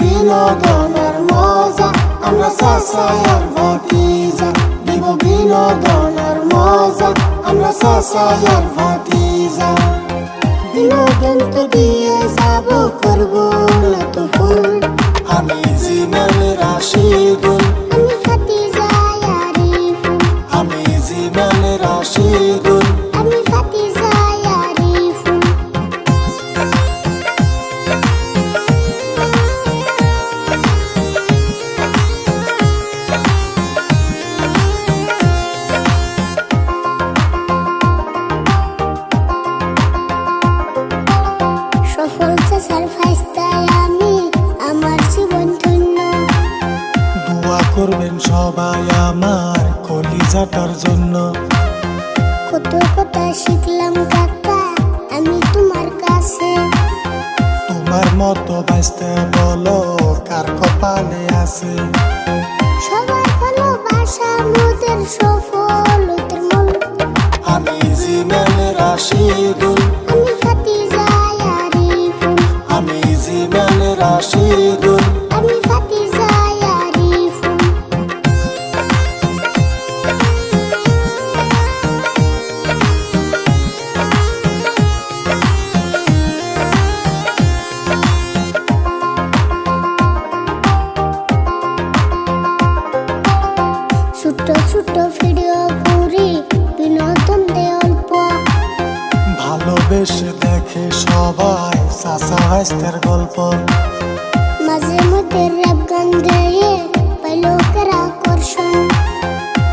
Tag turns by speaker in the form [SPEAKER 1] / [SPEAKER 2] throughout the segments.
[SPEAKER 1] বিনোদনের মজা আমরা সাসায়ার ভাতিজা দিব বিনোদনের মজা আমরা সাসায়ার ভাতিজা বিনোদন তো দিয়ে যাব করব না আমি
[SPEAKER 2] আমার জীবন ধন্য।
[SPEAKER 1] দোয়া করবেন সবাই আমার কলিজাটার জন্য।
[SPEAKER 2] কত কথা শিখলাম কাকা আমি তোমার কাছে।
[SPEAKER 1] তোমার মতো বাঁচতে বলো কার কপালে আছে?
[SPEAKER 2] সবার ভালোবাসা মোদের সফলতার মূল।
[SPEAKER 1] আমি জীবনে রাশিদুল
[SPEAKER 2] ভিডিও করি বিনোদন দে অল্প।
[SPEAKER 1] ভালোবেসে দেখে সবাই চাচা হাসতের গল্প।
[SPEAKER 2] মাঝে মধ্যে র্যাপ গান গেয়ে লোকের আকর্ষণ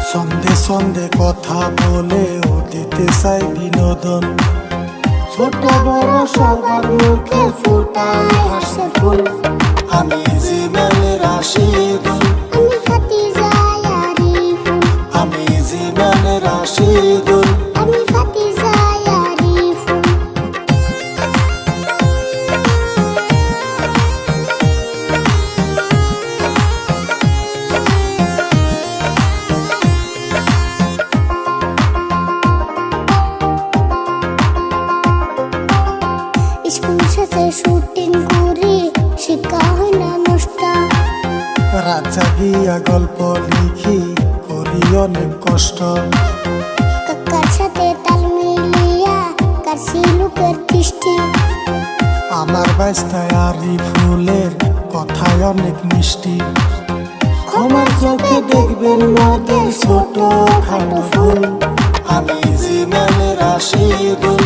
[SPEAKER 1] সন্ধে সন্ধে কথা বলে ও চাই বিনোদন। ছোট বড় সবার মুখে
[SPEAKER 2] শুটিং করি শিক্ষা হয় না নষ্ট
[SPEAKER 1] গিয়া গল্প লিখি করি অনেক কষ্ট।
[SPEAKER 2] কাকার সাথে তাল মিলিয়া কাশি লোকের দৃষ্টি।
[SPEAKER 1] আমার বাস্তায় আরি ফুলের কথায় অনেক মিষ্টি। ক্ষমার চোখে দেখবেন মোদের ছোট খাটো ফুল। আমি জীবনে রাশিদুল